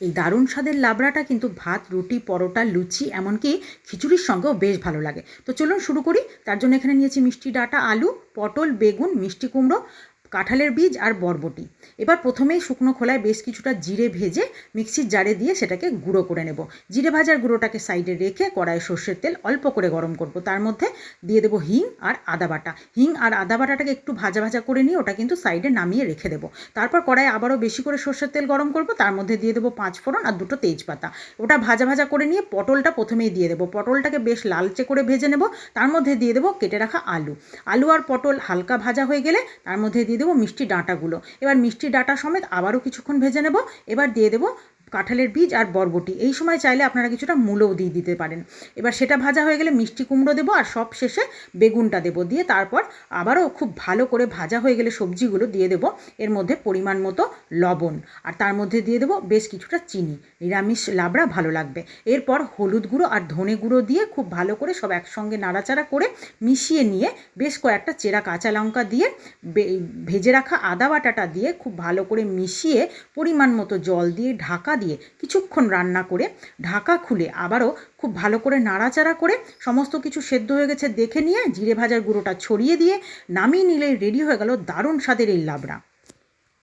এই দারুণ স্বাদের লাবড়াটা কিন্তু ভাত, রুটি, পরোটা, লুচি, এমনকি খিচুড়ির সঙ্গেও বেশ ভালো লাগে। তো চলুন শুরু করি। তার জন্য এখানে নিয়েছি মিষ্টি ডাটা, আলু, পটল, বেগুন, মিষ্টি কুমড়ো কাঁঠালের বীজ আর বরবটি। এবার প্রথমেই শুকনো খোলায় বেশ কিছুটা জিরে ভেজে মিক্সির জারে দিয়ে সেটাকে গুঁড়ো করে নেব। জিরে ভাজার গুঁড়োটাকে সাইডে রেখে কড়াইয়ে সর্ষের তেল অল্প করে গরম করব। তার মধ্যে দিয়ে দেবো হিং আর আদা বাটা। হিং আর আদা বাটাটাকে একটু ভাজা ভাজা করে নিয়ে ওটা কিন্তু সাইডে নামিয়ে রেখে দেবো। তারপর কড়াইয়ে আবারও বেশি করে সর্ষের তেল গরম করব। তার মধ্যে দিয়ে দেবো পাঁচ ফোড়ন আর দুটো তেজপাতা। ওটা ভাজা ভাজা করে নিয়ে পটলটা প্রথমেই দিয়ে দেবো। পটলটাকে বেশ লালচে করে ভেজে নেব। তার মধ্যে দিয়ে দেবো কেটে রাখা আলু। আলু আর পটল হালকা ভাজা হয়ে গেলে তার মধ্যে দিয়ে দেবো মিষ্টি ডাঁটাগুলো। এবার মিষ্টি ডাঁটা সমেত আবারও কিছুক্ষণ ভেজে নেব। এবার দিয়ে দেবো কাঁঠালের বীজ আর বরবটি। এই সময় চাইলে আপনারা কিছুটা মূলও দিয়ে দিতে পারেন। এবার সেটা ভাজা হয়ে গেলে মিষ্টি কুমড়ো দেবো আর সব শেষে বেগুনটা দেবো দিয়ে তারপর আবারও খুব ভালো করে ভাজা হয়ে গেলে সবজিগুলো দিয়ে দেবো। এর মধ্যে পরিমাণ মতো লবণ আর তার মধ্যে দিয়ে দেবো বেশ কিছুটা চিনি। নিরামিষ লাবড়া ভালো লাগবে। এরপর হলুদ গুঁড়ো আর ধনে গুঁড়ো দিয়ে খুব ভালো করে সব একসঙ্গে নাড়াচাড়া করে মিশিয়ে নিয়ে বেশ কয়েকটা চেরা কাঁচা লঙ্কা দিয়ে ভেজে রাখা আদা বাটাটা দিয়ে খুব ভালো করে মিশিয়ে পরিমাণ মতো জল দিয়ে ঢাকা দিয়ে কিছুক্ষণ রান্না করে ঢাকা খুলে আবারও খুব ভালো করে নাড়াচাড়া করে সমস্ত কিছু সেদ্ধ হয়ে গেছে, দেখে নিয়ে জিরে ভাজার গুঁড়োটা ছড়িয়ে দিয়ে নামিয়ে নিলেই রেডি হয়ে গেল দারুণ স্বাদের এই লাবড়া।